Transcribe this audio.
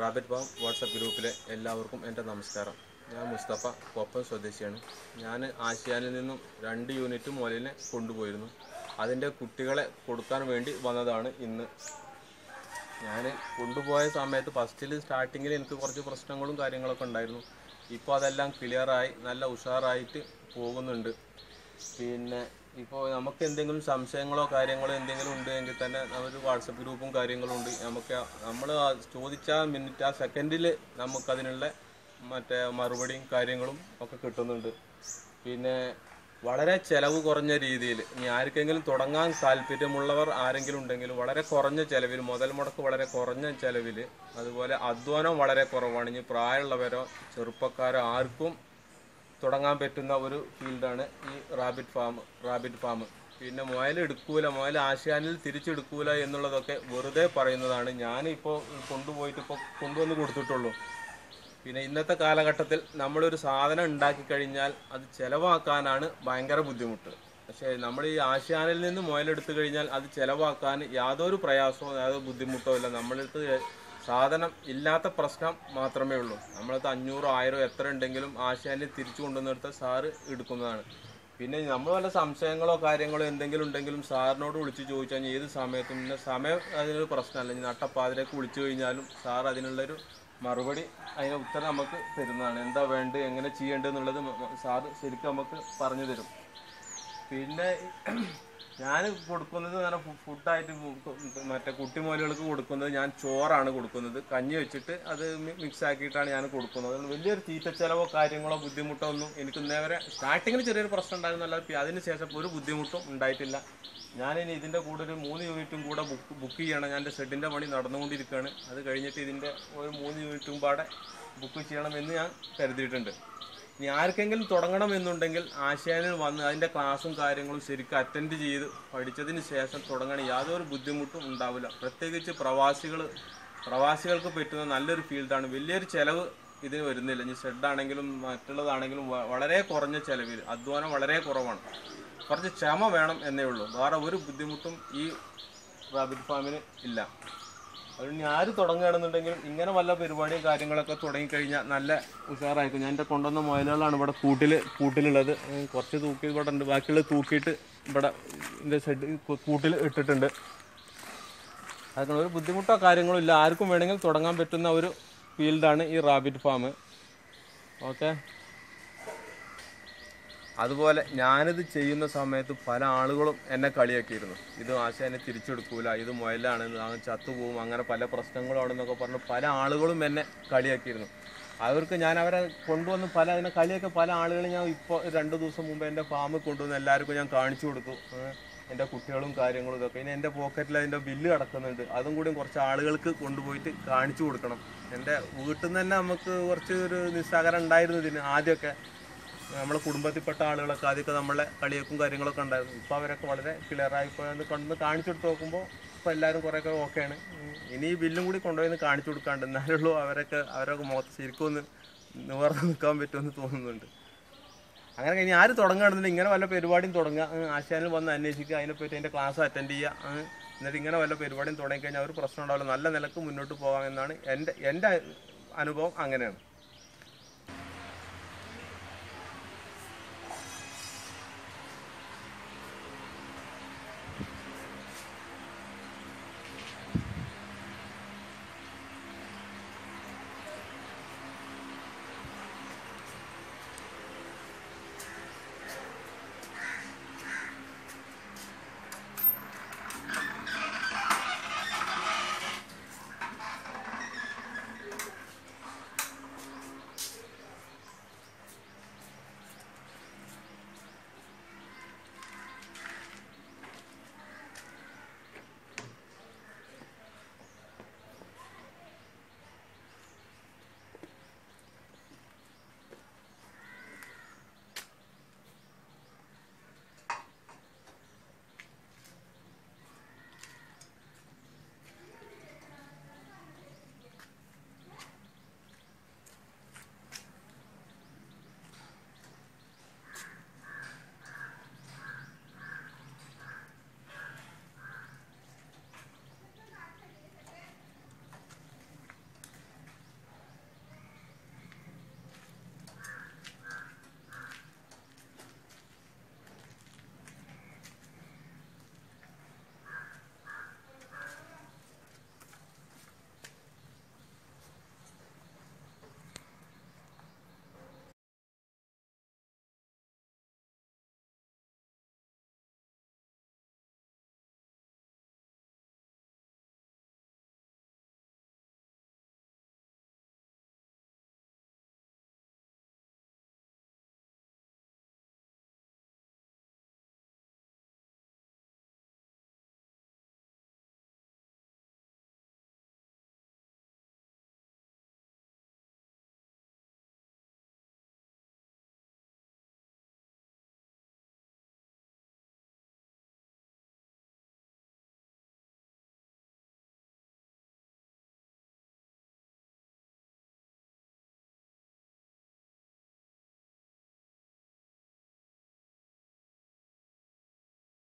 Rabbit balm WhatsApp ഗ്രൂപ്പിലെ എല്ലാവർക്കും എന്റെ നമസ്കാരം. ഞാൻ മുസ്തഫ കൊപ്പം സ്വദേശിയാണ്. ഞാൻ ആശയാനിൽ നിന്നും രണ്ട് യൂണിറ്റ് മുയലിനെ കൊണ്ടുപോയിരുന്നു. അതിന്റെ കുട്ടികളെ കൊടുക്കാൻ വേണ്ടി വന്നതാണ് ഇന്ന്. ഞാൻ കൊണ്ടുപോയ സമയത്ത് ഫസ്റ്റിൽ സ്റ്റാർട്ടിങ്ങിൽ എനിക്ക് കുറച്ച് പ്രശ്നങ്ങളും കാര്യങ്ങളൊക്കെ ഉണ്ടായിരുന്നു. ഇപ്പോൾ അതെല്ലാം ക്ലിയറായി നല്ല ഉഷാറായിട്ട് പോകുന്നുണ്ട്. പിന്നെ ഇപ്പോൾ നമുക്ക് എന്തെങ്കിലും സംശയങ്ങളോ കാര്യങ്ങളോ എന്തെങ്കിലും ഉണ്ട് എങ്കിൽ തന്നെ ഒരു വാട്സപ്പ് ഗ്രൂപ്പും കാര്യങ്ങളും ഉണ്ട്. നമുക്ക് നമ്മൾ ചോദിച്ച മിനിറ്റ് ആ സെക്കൻഡിൽ നമുക്കതിനുള്ള മറ്റേ മറുപടിയും കാര്യങ്ങളും ഒക്കെ കിട്ടുന്നുണ്ട്. പിന്നെ വളരെ ചിലവ് കുറഞ്ഞ രീതിയിൽ ഇനി ആർക്കെങ്കിലും തുടങ്ങാൻ താല്പര്യമുള്ളവർ ആരെങ്കിലും ഉണ്ടെങ്കിൽ വളരെ കുറഞ്ഞ ചിലവിൽ മുതൽ മുടക്ക് വളരെ കുറഞ്ഞ ചിലവിൽ അതുപോലെ അധ്വാനം വളരെ കുറവാണ്. ഇനി പ്രായമുള്ളവരോ ചെറുപ്പക്കാരോ ആർക്കും തുടങ്ങാൻ പറ്റുന്ന ഒരു ഫീൽഡാണ് ഈ റാബിറ്റ് ഫാം റാബിറ്റ് ഫാം. പിന്നെ മുയൽ എടുക്കൂല മുയൽ ആശയാനിൽ തിരിച്ചെടുക്കൂല എന്നുള്ളതൊക്കെ വെറുതെ പറയുന്നതാണ്. ഞാനിപ്പോൾ കൊണ്ടുപോയിട്ട് ഇപ്പോൾ കൊണ്ടുവന്ന് കൊടുത്തിട്ടുള്ളൂ. പിന്നെ ഇന്നത്തെ കാലഘട്ടത്തിൽ നമ്മളൊരു സാധനം ഉണ്ടാക്കി കഴിഞ്ഞാൽ അത് ചിലവാക്കാനാണ് ഭയങ്കര ബുദ്ധിമുട്ട്. പക്ഷേ നമ്മൾ ഈ ആശയാനിൽ നിന്ന് മുയലെടുത്തു കഴിഞ്ഞാൽ അത് ചിലവാക്കാൻ യാതൊരു പ്രയാസമോ യാതൊരു ബുദ്ധിമുട്ടോ ഇല്ല. നമ്മളടുത്ത് സാധനം ഇല്ലാത്ത പ്രശ്നം മാത്രമേ ഉള്ളൂ. നമ്മളത് അഞ്ഞൂറോ ആയിരോ എത്ര ഉണ്ടെങ്കിലും ആശാനിൽ തിരിച്ചു കൊണ്ടുവന്നെടുത്ത സാറ് എടുക്കുന്നതാണ്. പിന്നെ നമ്മൾ വല്ല സംശയങ്ങളോ കാര്യങ്ങളോ എന്തെങ്കിലും ഉണ്ടെങ്കിലും സാറിനോട് വിളിച്ച് ചോദിച്ചാൽ ഏത് സമയത്തും പിന്നെ സമയം അതിനൊരു പ്രശ്നമല്ല ഇനി നട്ടപ്പാതിലേക്ക് വിളിച്ചു കഴിഞ്ഞാലും സാർ അതിനുള്ളൊരു മറുപടി അതിന് ഉത്തരം നമുക്ക് തരുന്നതാണ്. എന്താ വേണ്ടത് എങ്ങനെ ചെയ്യേണ്ടതെന്നുള്ളത് സാറ് ശരിക്കും നമുക്ക് പറഞ്ഞു തരും. പിന്നെ ഞാൻ കൊടുക്കുന്നത് അങ്ങനെ ഫു- ഫുഡായിട്ട് മറ്റേ കുട്ടിമോലുകൾക്ക് കൊടുക്കുന്നത് ഞാൻ ചോറാണ് കൊടുക്കുന്നത്. കഞ്ഞി വെച്ചിട്ട് അത് മിക്സ് ആക്കിയിട്ടാണ് ഞാൻ കൊടുക്കുന്നത്. അതുകൊണ്ട് വലിയൊരു തീറ്റച്ചെലവോ കാര്യങ്ങളോ ബുദ്ധിമുട്ടോ ഒന്നും എനിക്ക് ഇന്നേവരെ സ്റ്റാർട്ടിങ്ങിൽ ചെറിയൊരു പ്രശ്നം ഉണ്ടായിരുന്നല്ല. അതിന് ശേഷം ഒരു ബുദ്ധിമുട്ടും ഉണ്ടായിട്ടില്ല. ഞാനിനി ഇതിന്റെ കൂടെ ഒരു മൂന്ന് യൂണിറ്റും കൂടെ ബുക്ക് ബുക്ക് ചെയ്യണം. ഞാൻ എന്റെ ഷെഡിന്റെ പണി നടന്നുകൊണ്ടിരിക്കുകയാണ് അത് കഴിഞ്ഞിട്ട് ഇതിന്റെ ഒരു മൂന്ന് യൂണിറ്റും പാടെ ബുക്ക് ചെയ്യണമെന്ന് ഞാൻ കരുതിയിട്ടുണ്ട്. ഇനി ആർക്കെങ്കിലും തുടങ്ങണം എന്നുണ്ടെങ്കിൽ ആശയാനിൽ വന്ന് അതിന്റെ ക്ലാസ്സും കാര്യങ്ങളും ശരിക്കും അറ്റൻഡ് ചെയ്ത് പഠിച്ചതിന് ശേഷം തുടങ്ങണം. യാതൊരു ബുദ്ധിമുട്ടും ഉണ്ടാവില്ല. പ്രത്യേകിച്ച് പ്രവാസികൾ പ്രവാസികൾക്ക് പറ്റുന്ന നല്ലൊരു ഫീൽഡാണ് വലിയൊരു ചിലവ് ഇതിന് വരുന്നില്ല. ഇനി ഷെഡാണെങ്കിലും മറ്റുള്ളതാണെങ്കിലും വളരെ കുറഞ്ഞ ചിലവിൽ അധ്വാനം വളരെ കുറവാണ്. കുറച്ച് ക്ഷമ വേണം എന്നേ ഉള്ളൂ. വേറെ ഒരു ബുദ്ധിമുട്ടും ഈ റാബിറ്റ് ഫാമിന് ഇല്ല. അതുകൊണ്ട് ഞാൻ തുടങ്ങുകയാണെന്നുണ്ടെങ്കിലും ഇങ്ങനെ വല്ല പരിപാടിയും കാര്യങ്ങളൊക്കെ തുടങ്ങിക്കഴിഞ്ഞാൽ നല്ല ഉഷാറായിരിക്കും. ഞാൻ എന്റെ കൊണ്ടുവന്ന മുയലുകളാണ് ഇവിടെ കൂട്ടിൽ കൂട്ടിലുള്ളത്. കുറച്ച് തൂക്കി ഇവിടെ ഉണ്ട്. ബാക്കിയുള്ളത് തൂക്കിയിട്ട് ഇവിടെ ഇതിന്റെ ഷെഡ് കൂട്ടിൽ ഇട്ടിട്ടുണ്ട്. അതൊക്കെ ഒരു ബുദ്ധിമുട്ടോ കാര്യങ്ങളോ ഇല്ല. ആർക്കും വേണമെങ്കിൽ തുടങ്ങാൻ പറ്റുന്ന ഒരു ഫീൽഡാണ് ഈ റാബിറ്റ് ഫാം. ഓക്കെ? അതുപോലെ ഞാനിത് ചെയ്യുന്ന സമയത്ത് പല ആളുകളും എന്നെ കളിയാക്കിയിരുന്നു. ഇത് ആശാനെ തിരിച്ചെടുക്കൂല ഇത് മുയലാണ് അങ്ങ് ചത്തുപോകും അങ്ങനെ പല പ്രശ്നങ്ങളാണെന്നൊക്കെ പറഞ്ഞ് പല ആളുകളും എന്നെ കളിയാക്കിയിരുന്നു. അവർക്ക് ഞാൻ അവരെ കൊണ്ടുവന്ന് പല അതിനെ കളിയൊക്കെ പല ആളുകളും ഞാൻ ഇപ്പോൾ രണ്ട് ദിവസം മുമ്പ് എന്റെ ഫാമിൽ കൊണ്ടുവന്ന് എല്ലാവർക്കും ഞാൻ കാണിച്ചു കൊടുത്തു. എന്റെ കുട്ടികളും കാര്യങ്ങളും ഇതൊക്കെ. ഇനി എന്റെ പോക്കറ്റിൽ അതിന്റെ ബില്ല് കിടക്കുന്നുണ്ട്. അതും കൂടി കുറച്ച് ആളുകൾക്ക് കൊണ്ടുപോയിട്ട് കാണിച്ചു കൊടുക്കണം. എന്റെ വീട്ടിൽ നിന്ന് തന്നെ നമുക്ക് കുറച്ച് ഒരു നിസ്സാകരം ഉണ്ടായിരുന്നു ഇതിന് ആദ്യമൊക്കെ. നമ്മളെ കുടുംബത്തിൽപ്പെട്ട ആളുകളൊക്കെ ആദ്യമൊക്കെ നമ്മളെ കളിയൊക്കും കാര്യങ്ങളൊക്കെ ഉണ്ടായിരുന്നു. ഇപ്പോൾ അവരൊക്കെ വളരെ ക്ലിയറായി ഇപ്പോൾ അത് കാണിച്ചു കാണിച്ചെടുത്ത് നോക്കുമ്പോൾ ഇപ്പോൾ എല്ലാവരും കുറേയൊക്കെ ഓക്കെയാണ് ഇനി ഈ ബില്ലും കൂടി കൊണ്ടുപോയി കാണിച്ചു കൊടുക്കാണ്ട് എന്നാലുള്ളൂ അവരൊക്കെ അവരൊക്കെ മുഖത്ത് ശരിക്കും ഒന്ന് നിവർന്ന് നിൽക്കാൻ പറ്റുമെന്ന് തോന്നുന്നുണ്ട്. അങ്ങനെ കഴിഞ്ഞ് ആര് തുടങ്ങുകയാണെന്നുണ്ടെങ്കിൽ ഇങ്ങനെ വല്ല പരിപാടിയും തുടങ്ങുക ആശാനിൽ വന്ന് അന്വേഷിക്കുക അതിനെപ്പറ്റി അതിന്റെ ക്ലാസ് അറ്റൻഡ് ചെയ്യുക. എന്നിട്ട് ഇങ്ങനെ വല്ല പരിപാടിയും തുടങ്ങിക്കഴിഞ്ഞാൽ ഒരു പ്രശ്നം ഉണ്ടാവില്ല. നല്ല നിലയ്ക്ക് മുന്നോട്ട് പോകാമെന്നാണ് എന്റെ എന്റെ അനുഭവം അങ്ങനെയാണ്.